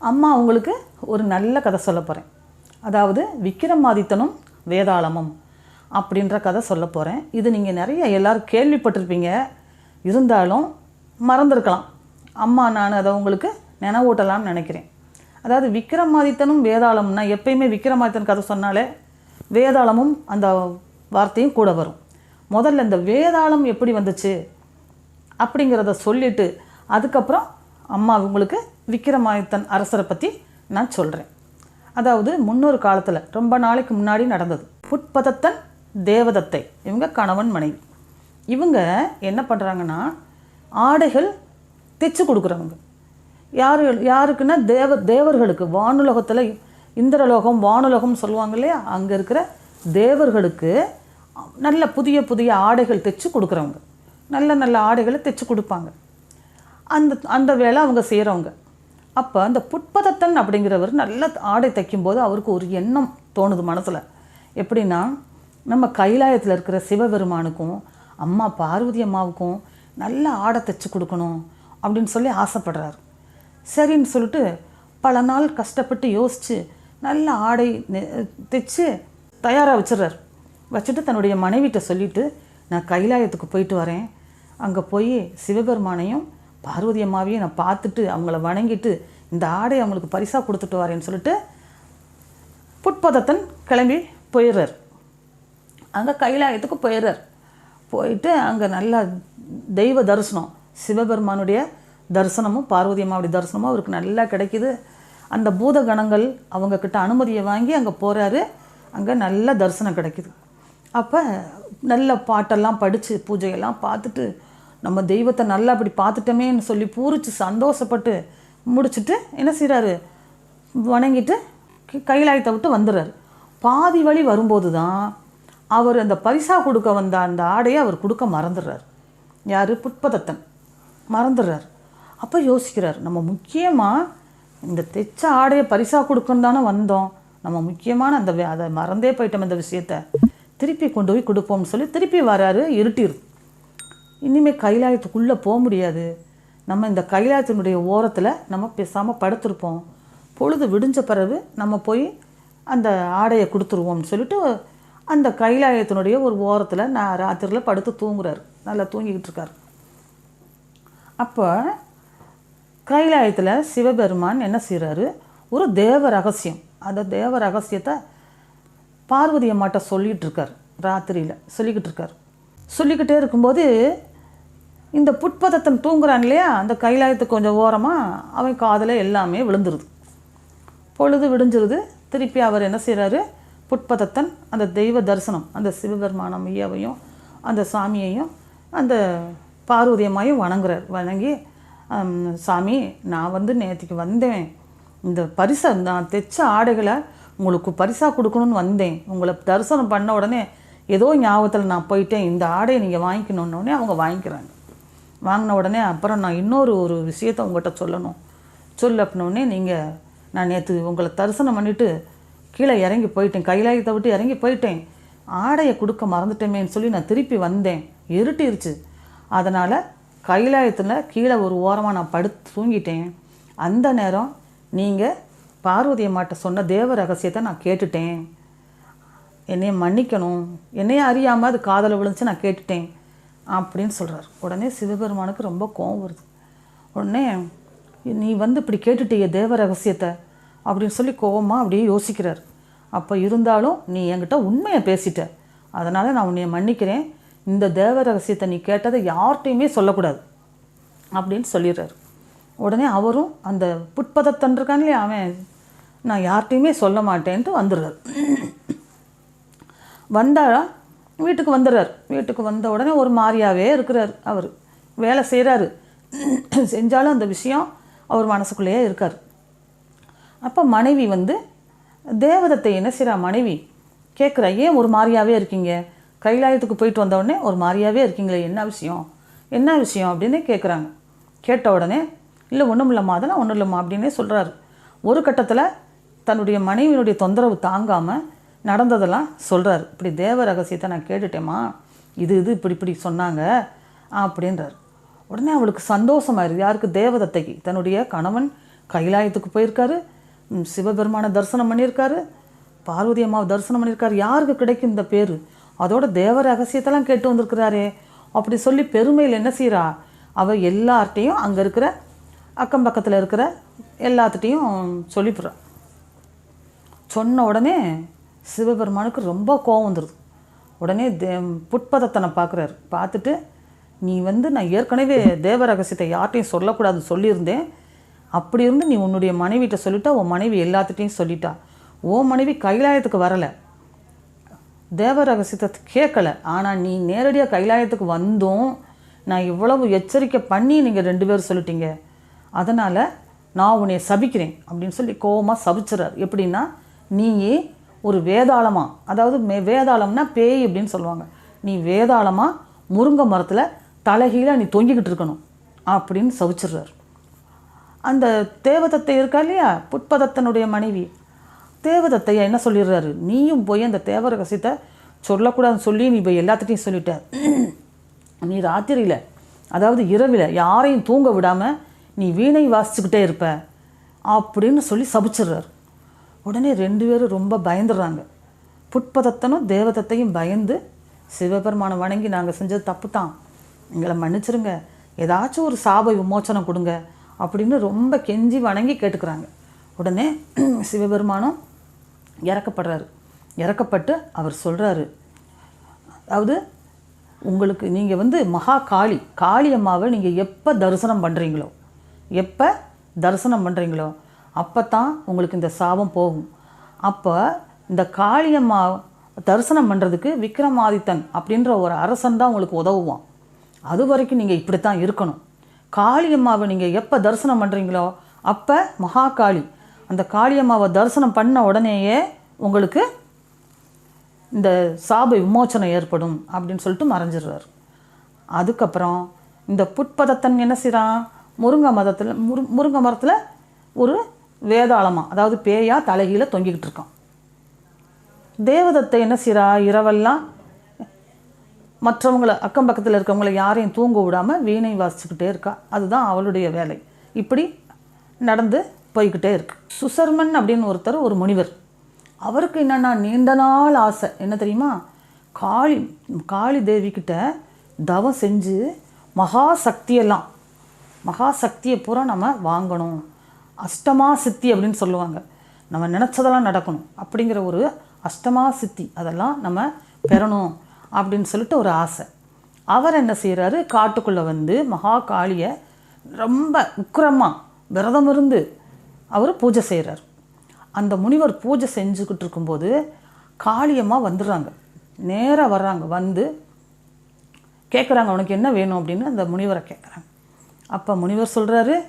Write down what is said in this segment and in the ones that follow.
அம்மா உங்களுக்கு ஒரு நல்ல கதை சொல்ல போகிறேன் அதாவது விக்ரமாதித்தனும் வேதாளமும் அப்படின்ற கதை சொல்ல போகிறேன் இது நீங்கள் நிறைய எல்லாரும் கேள்விப்பட்டிருப்பீங்க. இருந்தாலும் மறந்துருக்கலாம். அம்மா நான் அதை உங்களுக்கு நினைவூட்டலாம்னு நினைக்கிறேன். அதாவது விக்ரமாதித்தனும் வேதாளம்னா எப்பயுமே விக்ரமாதித்தன் கதை சொன்னாலே வேதாளமும் அந்த வார்த்தையும் கூட வரும். முதல்ல இந்த வேதாளம் எப்படி வந்துச்சு அப்படிங்கிறத சொல்லிவிட்டு அதுக்கப்புறம் அம்மா உங்களுக்கு விக்ரமாதித்தன் அரசரை பற்றி நான் சொல்கிறேன் அதாவது முன்னொரு காலத்தில் ரொம்ப நாளைக்கு முன்னாடி நடந்தது. புட்பதத்தன் தேவதத்தை இவங்க கணவன் மனைவி. இவங்க என்ன பண்ணுறாங்கன்னா ஆடைகள் தைச்சு கொடுக்குறவங்க. யாரு யாருக்குன்னா தேவ தேவர்களுக்கு வானுலகத்தில் இந்திரலோகம் வானுலகம் சொல்லுவாங்க இல்லையா? அங்கே இருக்கிற தேவர்களுக்கு நல்ல புதிய புதிய ஆடைகள் தைச்சு கொடுக்குறவங்க. நல்ல நல்ல ஆடைகளை தைச்சு கொடுப்பாங்க. அந்த அந்த வேலை அவங்க செய்கிறவங்க அப்போ அந்த புட்பதத்தன் அப்படிங்கிறவர் நல்ல ஆடை தைக்கும்போது அவருக்கு ஒரு எண்ணம் தோணுது மனசில். எப்படின்னா நம்ம கைலாயத்தில் இருக்கிற சிவபெருமானுக்கும் அம்மா பார்வதி அம்மாவுக்கும் நல்ல ஆடை தைச்சி கொடுக்கணும் அப்படின்னு சொல்லி ஆசைப்படுறாரு. சரின்னு சொல்லிட்டு பல நாள் கஷ்டப்பட்டு யோசித்து நல்ல ஆடை தைச்சி தைச்சு தயாராக வச்சிடுறாரு. வச்சுட்டு தன்னுடைய மனைவிட்ட சொல்லிட்டு நான் கைலாயத்துக்கு போயிட்டு வரேன். அங்கே போய் சிவபெருமானையும் பார்வதி அம்மாவையும் நான் பார்த்துட்டு அவங்கள வணங்கிட்டு இந்த ஆடை அவங்களுக்கு பரிசாக கொடுத்துட்டு வரேன்னு சொல்லிட்டு புட்பதத்தன் கிளம்பி போயிடுறார். அங்கே கைலாயத்துக்கு போயிடுறார். போயிட்டு அங்கே நல்லா தெய்வ தரிசனம் சிவபெருமானுடைய தரிசனமும் பார்வதி அம்மாவுடைய தரிசனமும் அவருக்கு நல்லா கிடைக்குது. அந்த பூத கணங்கள் அவங்கக்கிட்ட அனுமதியை வாங்கி அங்கே போகிறாரு அங்கே நல்ல தரிசனம் கிடைக்குது. அப்போ நல்ல பாட்டெல்லாம் படித்து பூஜையெல்லாம் பார்த்துட்டு நம்ம தெய்வத்தை நல்லா அப்படி பார்த்துட்டோமேன்னு சொல்லி பூரிச்சு சந்தோஷப்பட்டு முடிச்சுட்டு என்ன செய்கிறாரு வணங்கிட்டு கைலாயத்தை விட்டு வந்துடுறாரு. பாதி வழி வரும்போது தான் அவர் அந்த பரிசா கொடுக்க வந்த அந்த ஆடையை அவர் கொடுக்க மறந்துடுறார். யார்? புட்பதத்தன். மறந்துடுறார். அப்போ யோசிக்கிறார் நம்ம முக்கியமாக இந்த தைச்ச ஆடையை பரிசா கொடுக்கணும் தானே வந்தோம். நம்ம முக்கியமான அந்த வே- அதை மறந்தே போயிட்டோம் இந்த விஷயத்த. திருப்பி கொண்டு போய் கொடுப்போம்னு சொல்லி திருப்பி வராரு இருட்டிருது இனிமேல் கைலாயத்துக்குள்ளே போக முடியாது. நம்ம இந்த கைலாயத்தினுடைய ஓரத்தில் நம்ம பேசாமல் படுத்திருப்போம். பொழுது விடிஞ்ச பிறகு நம்ம போய் அந்த ஆடையை கொடுத்துருவோம்னு சொல்லிட்டு அந்த கைலாயத்தினுடைய ஒரு ஓரத்தில் நான் ராத்திரியில் படுத்து தூங்குறாரு. நல்லா தூங்கிக்கிட்டு இருக்கார். அப்போ கைலாயத்தில் சிவபெருமான் என்ன செய்கிறாரு ஒரு தேவ ரகசியம். அந்த தேவ ரகசியத்தை பார்வதி அம்மாட்ட சொல்லிகிட்டு இருக்கார். ராத்திரியில் சொல்லிக்கிட்டு இருக்கார். சொல்லிக்கிட்டே இருக்கும்போது இந்த புட்பதத்தன் தூங்குறான் இல்லையா? அந்த கைலாயத்துக்கு கொஞ்சம் ஓரமாக அவன் காதில் எல்லாமே விழுந்துருது. பொழுது விடிஞ்சிருது. திருப்பி அவர் என்ன செய்கிறாரு புட்பதத்தன் அந்த தெய்வ தரிசனம் அந்த சிவபெருமானம் ஐயாவையும் அந்த சாமியையும் அந்த பார்வதி வணங்குறார். வணங்கி சாமி நான் வந்து நேற்றுக்கு வந்தேன். இந்த பரிசை நான் தைச்ச ஆடைகளை உங்களுக்கு பரிசாக கொடுக்கணும்னு வந்தேன். உங்களை தரிசனம் பண்ண உடனே ஏதோ ஞாபகத்தில் நான் போயிட்டேன். இந்த ஆடையை நீங்கள் வாங்கிக்கணுன்னொடனே அவங்க வாங்கிக்கிறாங்க. வாங்கின உடனே அப்புறம் நான் இன்னொரு ஒரு விஷயத்தை உங்கள்கிட்ட சொல்லணும். சொல்லு அப்படின்னோடனே நீங்கள் நான் நேற்று உங்களை தரிசனம் பண்ணிவிட்டு கீழே இறங்கி போயிட்டேன். கைலாயத்தை விட்டு இறங்கி போயிட்டேன். ஆடையை கொடுக்க மறந்துட்டேமேன்னு சொல்லி நான் திருப்பி வந்தேன். இருட்டிருச்சு. அதனால் கைலாயத்தில் கீழே ஒரு ஓரமாக நான் படுத்து தூங்கிட்டேன். அந்த நேரம் நீங்கள் பார்வதி அம்மாட்ட சொன்ன தேவ ரகசியத்தை நான் கேட்டுட்டேன். என்னையை மன்னிக்கணும். என்னையே அறியாமல் அது காதலை விழுந்துச்சு நான் கேட்டுட்டேன். அப்படின்னு சொல்கிறார் உடனே சிவபெருமானுக்கு ரொம்ப கோவம் வருது. உடனே நீ வந்து இப்படி கேட்டுட்டிய தேவ ரகசியத்தை? அப்படின்னு சொல்லி கோவமாக அப்படியே யோசிக்கிறார். அப்போ இருந்தாலும் நீ என்கிட்ட உண்மையை பேசிட்ட. அதனால் நான் உன்னை மன்னிக்கிறேன். இந்த தேவ ரகசியத்தை நீ கேட்டதை யார்கிட்டையுமே சொல்லக்கூடாது. அப்படின்னு சொல்லிடுறாரு. உடனே அவரும் அந்த புட்பதத்தன் இருக்கான் இல்லையா அவன் நான் யார்கிட்டையுமே சொல்ல மாட்டேன்ட்டு வந்துடுறாரு. வந்தால் வீட்டுக்கு வந்துடுறார். வீட்டுக்கு வந்த உடனே ஒரு மாதிரியாவே இருக்கிறார் அவர். வேலை செய்கிறாரு செஞ்சாலும் அந்த விஷயம் அவர் மனசுக்குள்ளேயே இருக்கார். அப்போ மனைவி வந்து தேவதத்தை என்ன செய்கிறா மனைவி? கேட்குறா ஏன் ஒரு மாதிரியாவே இருக்கீங்க? கைலாயத்துக்கு போயிட்டு வந்தவுடனே ஒரு மாதிரியாவே இருக்கீங்களே என்ன விஷயம்? என்ன விஷயம்? அப்படின்னு கேட்குறாங்க கேட்ட உடனே இல்லை ஒன்றும் இல்லைம்மா அதெல்லாம் ஒன்றும் இல்லைம்மா அப்படின்னே சொல்கிறாரு ஒரு கட்டத்தில் தன்னுடைய மனைவியினுடைய தொந்தரவு தாங்காமல் நடந்ததெல்லாம் சொல்கிறார் இப்படி தேவ ரகசியத்தை நான் கேட்டுட்டேம்மா. இது இது இப்படி இப்படி சொன்னாங்க. அப்படின்றார். உடனே அவளுக்கு சந்தோஷமாயிருது. யாருக்கு? தேவதத்தைக்கு. தன்னுடைய கணவன் கைலாயத்துக்கு போயிருக்காரு. சிவபெருமானை தரிசனம் பண்ணியிருக்காரு. பார்வதி அம்மாவை தரிசனம் பண்ணியிருக்காரு. யாருக்கு கிடைக்கும் இந்த பேர்? அதோட தேவ ரகசியத்தெல்லாம் கேட்டு வந்திருக்கிறாரே. அப்படி சொல்லி பெருமையில் என்ன செய்கிறா அவள் எல்லார்ட்டையும் அங்கே இருக்கிற அக்கம் பக்கத்தில் இருக்கிற எல்லாத்துட்டையும் சொல்லிவிடுறா சொன்ன உடனே சிவபெருமானுக்கு ரொம்ப கோவம் வந்துடுது உடனே தே புட்பதத்தனை பார்க்குறாரு பார்த்துட்டு நீ வந்து நான் ஏற்கனவே தேவ ரகசியத்தை யார்ட்டையும் சொல்லக்கூடாது சொல்லியிருந்தேன். அப்படி இருந்து நீ உன்னுடைய மனைவிட்ட சொல்லிட்டா உன் மனைவி எல்லாத்துட்டையும் சொல்லிட்டா. உன் மனைவி கைலாயத்துக்கு வரலை. தேவ ரகசியத்தை கேட்கல. ஆனால் நீ நேரடியாக கைலாயத்துக்கு வந்தும் நான் இவ்வளவு எச்சரிக்கை பண்ணி நீங்கள் ரெண்டு பேரும் சொல்லிட்டீங்க. அதனால் நான் உன்னை சபிக்கிறேன். அப்படின்னு சொல்லி கோவமாக சபிச்சுறார். எப்படின்னா நீ ஒரு வேதாளமாக அதாவது மே வேதாளம்னா பேய் அப்படின்னு சொல்லுவாங்க. நீ வேதாளமாக முருங்கை மரத்தில் தலைகீழ நீ தொங்கிக்கிட்டு இருக்கணும் அப்படின்னு சவிச்சிடுறார். அந்த தேவதத்தை இருக்கா இல்லையா? புட்பதத்தனுடைய மனைவி. தேவதத்தையா என்ன சொல்லிடுறாரு? நீயும் போய் அந்த தேவ ரகசியத்தை சொல்லக்கூடாதுன்னு சொல்லி நீ போய் எல்லாத்துட்டையும் சொல்லிட்ட. நீ ராத்திரியில் அதாவது இரவில் யாரையும் தூங்க விடாமல் நீ வீணை வாசிச்சுக்கிட்டே இருப்ப அப்படின்னு சொல்லி சபிச்சிடுறாரு. உடனே ரெண்டு பேரும் ரொம்ப பயந்துடுறாங்க. புட்பதத்தனும் தேவதத்தையும் பயந்து சிவபெருமானை வணங்கி நாங்கள் செஞ்சது தப்பு தான் எங்களை மன்னிச்சிருங்க. ஏதாச்சும் ஒரு சாப விமோச்சனம் கொடுங்க. அப்படின்னு ரொம்ப கெஞ்சி வணங்கி கேட்டுக்கிறாங்க. உடனே சிவபெருமானும் இறக்கப்படுறாரு. இறக்கப்பட்டு அவர் சொல்கிறாரு அதாவது உங்களுக்கு நீங்கள் வந்து மகா காளி. காளி அம்மாவை நீங்கள் எப்போ தரிசனம் பண்ணுறீங்களோ எப்போ தரிசனம் பண்ணுறீங்களோ அப்போ தான் உங்களுக்கு இந்த சாபம் போகும். அப்போ இந்த காளியம்மா தரிசனம் பண்ணுறதுக்கு விக்ரமாதித்தன் அப்படின்ற ஒரு அரசன் தான் உங்களுக்கு உதவுவான். அது வரைக்கும் நீங்கள் இப்படி தான் இருக்கணும். காளியம்மாவை நீங்கள் எப்போ தரிசனம் பண்ணுறீங்களோ அப்போ மகாகாளி அந்த காளியம்மாவை தரிசனம் பண்ண உடனேயே உங்களுக்கு இந்த சாப விமோச்சனம் ஏற்படும் அப்படின்னு சொல்லிட்டு மறைஞ்சிடுறார். அதுக்கப்புறம் இந்த புட்பதத்தன் என்ன செய்கிறான் முருங்கை மதத்தில் முரு முருங்கை மரத்தில் ஒரு வேதாளமாக அதாவது பேயாக தலைகீழ தொங்கிக்கிட்டு இருக்கான். தேவதத்தை என்ன செய்கிறா இரவெல்லாம் மற்றவங்கள அக்கம் பக்கத்தில் இருக்கவங்கள யாரையும் தூங்க விடாமல் வீணை வாசிச்சுக்கிட்டே இருக்கா. அதுதான் அவளுடைய வேலை. இப்படி நடந்து போய்கிட்டே இருக்கு. சுசர்மன் அப்படின்னு ஒருத்தர் ஒரு முனிவர். அவருக்கு என்னென்னா நீண்ட நாள் ஆசை. என்ன தெரியுமா? காளி காளி தேவி தவம் செஞ்சு மகா சக்தியெல்லாம் மகா சக்தியை பூரா நம்ம வாங்கணும். அஷ்டமா சித்தி அப்படின்னு சொல்லுவாங்க. நம்ம நினச்சதெல்லாம் நடக்கணும். அப்படிங்கிற ஒரு அஷ்டமா சித்தி அதெல்லாம் நம்ம பெறணும் அப்படின்னு சொல்லிட்டு ஒரு ஆசை. அவர் என்ன செய்கிறாரு காட்டுக்குள்ளே வந்து மகா காளியை ரொம்ப உக்கிரமாக விரதம் இருந்து அவர் பூஜை செய்கிறார் அந்த முனிவர் பூஜை செஞ்சுக்கிட்டு இருக்கும்போது காளியம்மா வந்துடுறாங்க. நேராக வர்றாங்க. வந்து கேட்குறாங்க உனக்கு என்ன வேணும்? அப்படின்னு அந்த முனிவரை கேட்குறாங்க அப்போ முனிவர் சொல்கிறாரு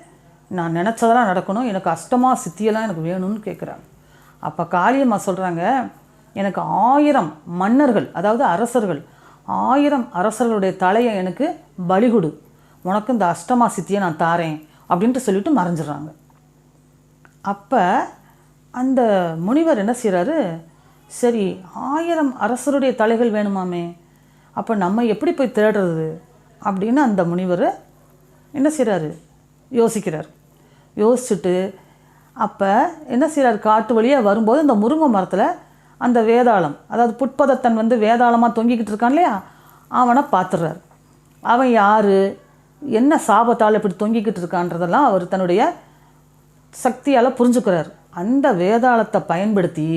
நான் நினச்சதெல்லாம் நடக்கணும். எனக்கு அஷ்டமா சித்தியெல்லாம் எனக்கு வேணும்னு கேட்குறாங்க அப்போ காளியம்மா சொல்கிறாங்க எனக்கு ஆயிரம் மன்னர்கள் அதாவது அரசர்கள் ஆயிரம் அரசர்களுடைய தலையை எனக்கு பலிகுடு உனக்கு இந்த அஷ்டமா சித்தியை நான் தாரேன் அப்படின்ட்டு சொல்லிட்டு மறைஞ்சிடுறாங்க. அப்போ அந்த முனிவர் என்ன செய்கிறாரு சரி ஆயிரம் அரசருடைய தலைகள் வேணுமாமே அப்போ நம்ம எப்படி போய் தேடுறது அப்படின்னு அந்த முனிவர் என்ன செய்கிறாரு யோசிக்கிறார். யோசிச்சுட்டு அப்போ என்ன செய்கிறார் காட்டு வழியாக வரும்போது அந்த முருங்கை மரத்தில் அந்த வேதாளம் அதாவது புட்பதத்தன் வந்து வேதாளமாக தொங்கிக்கிட்டு இருக்கான் இல்லையா? அவனை பார்த்துடுறார் அவன் யார்? என்ன சாபத்தால் இப்படி தொங்கிக்கிட்டு இருக்கான்றதெல்லாம் அவர் தன்னுடைய சக்தியால் புரிஞ்சுக்கிறார். அந்த வேதாளத்தை பயன்படுத்தி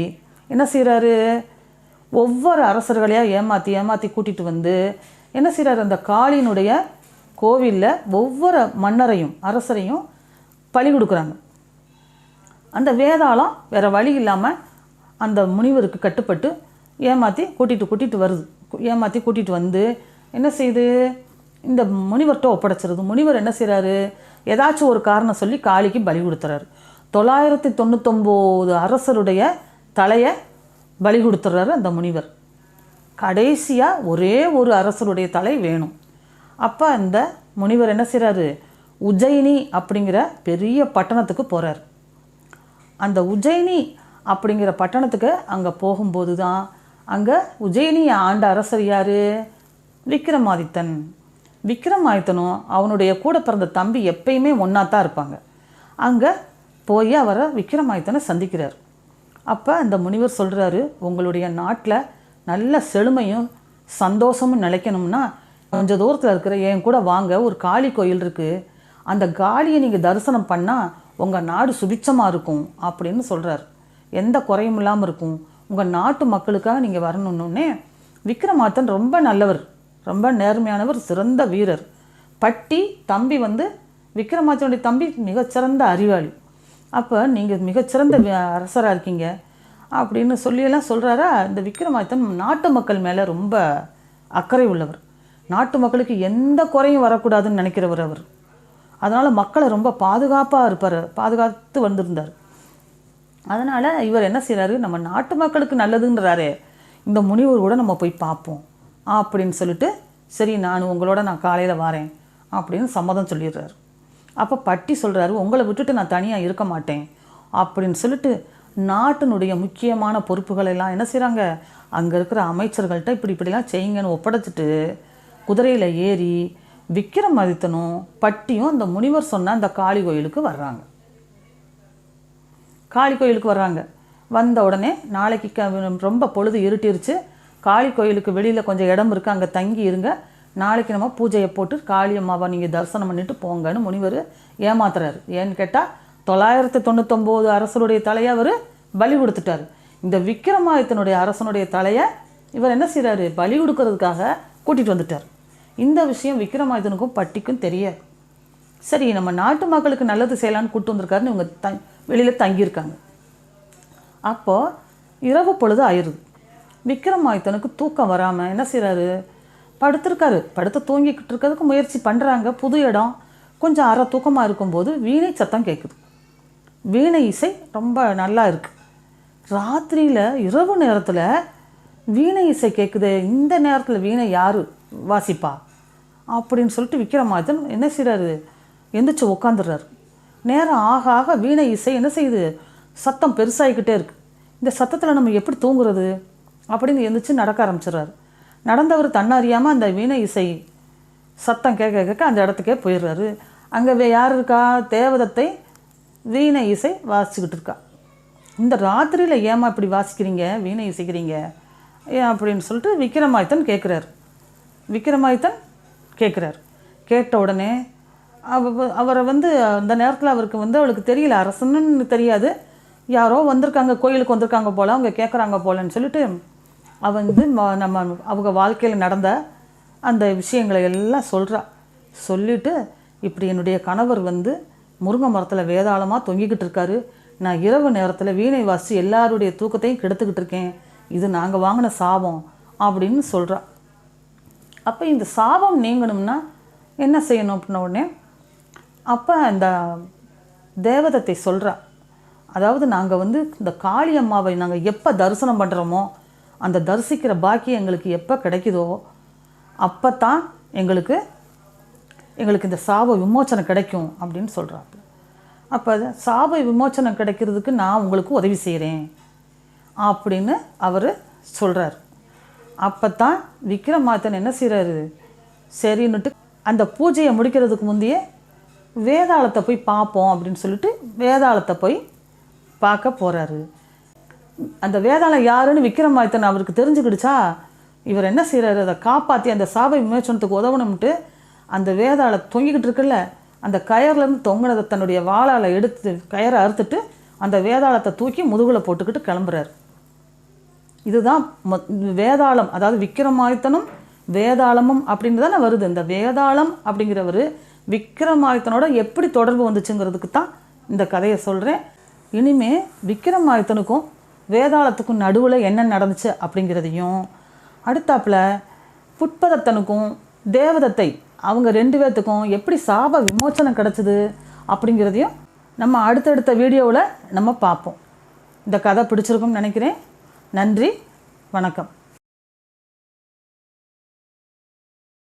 என்ன செய்கிறாரு ஒவ்வொரு அரசர்களையாக ஏமாற்றி ஏமாற்றி கூட்டிகிட்டு வந்து என்ன செய்கிறாரு அந்த காளியினுடைய கோவிலில் ஒவ்வொரு மன்னரையும் அரசரையும் பலி கொடுக்குறாங்க. அந்த வேதாளம் வேறு வழி இல்லாமல் அந்த முனிவருக்கு கட்டுப்பட்டு ஏமாற்றி கூட்டிகிட்டு கூட்டிகிட்டு வருது. ஏமாற்றி கூட்டிகிட்டு வந்து என்ன செய்யுது இந்த முனிவர்கிட்ட ஒப்படைச்சிருது. முனிவர் என்ன செய்கிறாரு ஏதாச்சும் ஒரு காரணம் சொல்லி காளிக்கு பலி கொடுத்துறாரு. தொள்ளாயிரத்தி தொண்ணூத்தொம்போது அரசருடைய தலையை பலி கொடுத்துட்றாரு அந்த முனிவர். கடைசியாக ஒரே ஒரு அரசருடைய தலை வேணும். அப்போ அந்த முனிவர் என்ன செய்கிறாரு உஜ்ஜயினி அப்படிங்கிற பெரிய பட்டணத்துக்கு போகிறார் அந்த உஜ்ஜயினி அப்படிங்கிற பட்டணத்துக்கு அங்கே போகும்போது தான் அங்கே உஜ்ஜயினியை ஆண்ட அரசர் யார்? விக்ரமாதித்தன் விக்ரமாதித்தனும் அவனுடைய கூட பிறந்த தம்பி எப்பயுமே ஒன்றா தான் இருப்பாங்க. அங்கே போய் அவரை விக்ரமாதித்தனை சந்திக்கிறார். அப்போ அந்த முனிவர் சொல்கிறாரு உங்களுடைய நாட்டில் நல்ல செழுமையும் சந்தோஷமும் நிலைக்கணும்னா கொஞ்சம் தூரத்தில் இருக்கிற என் கூட வாங்க ஒரு காளி கோயில் இருக்குது அந்த காளியை நீங்கள் தரிசனம் பண்ணால் உங்கள் நாடு சுபிச்சமாக இருக்கும் அப்படின்னு சொல்கிறார் எந்த குறையும் இல்லாமல் இருக்கும். உங்கள் நாட்டு மக்களுக்காக நீங்கள் வரணுன்னே விக்ரமாத்தன் ரொம்ப நல்லவர். ரொம்ப நேர்மையானவர் சிறந்த வீரர். பட்டி தம்பி வந்து விக்ரமாச்சனுடைய தம்பி மிகச்சிறந்த அறிவாளி. அப்போ நீங்கள் மிகச்சிறந்த அரசராக இருக்கீங்க அப்படின்னு சொல்லியெல்லாம் சொல்கிறாரா இந்த விக்ரமாதித்தன் நாட்டு மக்கள் மேலே ரொம்ப அக்கறை உள்ளவர். நாட்டு மக்களுக்கு எந்த குறையும் வரக்கூடாதுன்னு நினைக்கிறவர் அவர். அதனால் மக்களை ரொம்ப பாதுகாப்பாக இருப்பார் பாதுகாத்து வந்திருந்தார். அதனால் இவர் என்ன செய்கிறாரு நம்ம நாட்டு மக்களுக்கு நல்லதுன்றாரே இந்த முனிவர் கூட நம்ம போய் பார்ப்போம் அப்படின்னு சொல்லிட்டு சரி நான் உங்களோட நான் காலையில் வரேன் அப்படின்னு சம்மதம் சொல்லிடுறாரு. அப்போ பட்டி சொல்கிறாரு உங்களை விட்டுட்டு நான் தனியாக இருக்க மாட்டேன் அப்படின்னு சொல்லிட்டு நாட்டினுடைய முக்கியமான பொறுப்புகளெல்லாம் என்ன செய்கிறாங்க அங்கே இருக்கிற அமைச்சர்கள்ட்ட இப்படி இப்படிலாம் செய்யுங்கன்னு ஒப்படைச்சிட்டு குதிரையில் ஏறி விக்ரமாதித்தனும் பட்டியும் அந்த முனிவர் சொன்ன அந்த காளி கோயிலுக்கு வர்றாங்க. காளி கோயிலுக்கு வர்றாங்க. வந்த உடனே நாளைக்கு க ரொம்ப பொழுது இருட்டிருச்சு. காளி கோயிலுக்கு வெளியில் கொஞ்சம் இடம் இருக்குது அங்கே தங்கி இருங்க. நாளைக்கு நம்ம பூஜையை போட்டு காளி அம்மாவை நீங்கள் தரிசனம் பண்ணிட்டு போங்கன்னு முனிவர் ஏமாத்துறாரு. ஏன்னு கேட்டால் தொள்ளாயிரத்தி தொண்ணூத்தொம்போது அரசருடைய தலையை அவர் பலி கொடுத்துட்டாரு. இந்த விக்ரமாதித்தனுடைய அரசனுடைய தலையை இவர் என்ன செய்கிறாரு பலி கொடுக்கறதுக்காக கூட்டிகிட்டு வந்துட்டார். இந்த விஷயம் விக்ரமாதித்தனுக்கும் பட்டிக்கும் தெரியாது. சரி நம்ம நாட்டு மக்களுக்கு நல்லது செய்யலான்னு கூப்பிட்டு வந்திருக்காருன்னு இவங்க த வெளியில் தங்கியிருக்காங்க. அப்போது இரவு பொழுது ஆயிடுது. விக்ரமாதித்தனுக்கு தூக்கம் வராமல் என்ன செய்கிறாரு படுத்திருக்காரு. படுத்து தூங்கிக்கிட்டு இருக்கிறதுக்கு முயற்சி பண்ணுறாங்க புது இடம். கொஞ்சம் அற தூக்கமாக இருக்கும்போது வீணை சத்தம் கேட்குது வீணை இசை ரொம்ப நல்லா இருக்குது ராத்திரியில் இரவு நேரத்தில் வீணை இசை கேட்குது இந்த நேரத்தில் வீணை யார்? வாசிப்பா. அப்படின்னு சொல்லிட்டு விக்ரமாதித்தன் என்ன செய்கிறாரு எந்திரிச்சு உட்காந்துடுறாரு நேரம் ஆக ஆக வீணை இசை என்ன செய்யுது? சத்தம் பெருசாகிக்கிட்டே இருக்குது இந்த சத்தத்தில் நம்ம எப்படி தூங்குறது? அப்படின்னு எந்திரிச்சு நடக்க ஆரம்பிச்சிடுறாரு. நடந்தவர் தன்னறியாமல் அந்த வீணை இசை சத்தம் கேட்க கேட்க அந்த இடத்துக்கே போயிடுறாரு. அங்கே வே யார் இருக்கா? தேவதத்தை வீணை இசை வாசிச்சுக்கிட்டு இருக்கா. இந்த ராத்திரியில் ஏமா இப்படி வாசிக்கிறீங்க? வீணை இசைக்கிறீங்க? அப்படின்னு சொல்லிட்டு விக்ரமாதித்தன் கேட்குறாரு விக்ரமாதித்தன் கேட்குறாரு. கேட்ட உடனே அவ அவரை வந்து அந்த நேரத்தில் அவருக்கு வந்து அவளுக்கு தெரியல. அரசன்னு தெரியாது. யாரோ வந்திருக்காங்க கோயிலுக்கு வந்திருக்காங்க போல் அவங்க கேட்குறாங்க போலன்னு சொல்லிட்டு அவன் வந்து ம- நம்ம அவங்க வாழ்க்கையில் நடந்த அந்த விஷயங்களை எல்லாம் சொல்கிறா சொல்லிட்டு இப்படி என்னுடைய கணவர் வந்து முருங்கை மரத்தில் வேதாளமாக தொங்கிக்கிட்டு இருக்காரு. நான் இரவு நேரத்தில் வீணை வாசி எல்லாருடைய தூக்கத்தையும் கெடுத்துக்கிட்டு இருக்கேன். இது நாங்கள் வாங்கின சாபம் அப்படின்னு சொல்கிறா அப்போ இந்த சாபம் நீங்கணும்னா என்ன செய்யணும் அப்படின்ன உடனே அப்போ இந்த தேவதத்தை சொல்கிறா அதாவது நாங்கள் வந்து இந்த காளி அம்மாவை நாங்கள் எப்போ தரிசனம் பண்ணுறோமோ அந்த தரிசிக்கிற பாக்கியம் எங்களுக்கு எப்போ கிடைக்குதோ அப்போ தான் எங்களுக்கு எங்களுக்கு இந்த சாப விமோச்சனம் கிடைக்கும் அப்படின்னு சொல்கிறாப்பு அப்போ சாப விமோச்சனம் கிடைக்கிறதுக்கு நான் உங்களுக்கு உதவி செய்கிறேன் அப்படின்னு அவர் சொல்கிறார் அப்போ தான் விக்ரமாதித்தன் என்ன செய்கிறாரு சரின்னுட்டு அந்த பூஜையை முடிக்கிறதுக்கு முந்தையே வேதாளத்தை போய் பார்ப்போம் அப்படின்னு சொல்லிட்டு வேதாளத்தை போய் பார்க்க போகிறாரு அந்த வேதாளம் யாருன்னு விக்ரமாதித்தன் அவருக்கு தெரிஞ்சுக்கிடுச்சா? இவர் என்ன செய்கிறாரு அதை காப்பாற்றி அந்த சாபை விமோச்சனத்துக்கு உதவணும்ட்டு அந்த வேதாளை தொங்கிக்கிட்டு இருக்குல்ல அந்த கயர்லேருந்து தொங்கினதை தன்னுடைய வாழால் எடுத்து கயரை அறுத்துட்டு அந்த வேதாளத்தை தூக்கி முதுகில் போட்டுக்கிட்டு கிளம்புறாரு. இதுதான் வேதாளம். அதாவது விக்ரமாதித்தனும் வேதாளமும் அப்படின்னு தானே வருது. இந்த வேதாளம் அப்படிங்கிறவர் விக்ரமாதித்தனோட எப்படி தொடர்பு வந்துச்சுங்கிறதுக்கு தான் இந்த கதையை சொல்கிறேன் இனிமே விக்ரமாதித்தனுக்கும் வேதாளத்துக்கும் நடுவில் என்ன நடந்துச்சு அப்படிங்கிறதையும் அடுத்தாப்புல புட்பதத்தனுக்கும் தேவதத்தை அவங்க ரெண்டு பேர்த்துக்கும் எப்படி சாப விமோச்சனம் கிடச்சிது அப்படிங்கிறதையும் நம்ம அடுத்தடுத்த வீடியோவில் நம்ம பார்ப்போம். இந்த கதை பிடிச்சிருக்கும்னு நினைக்கிறேன். நன்றி வணக்கம்.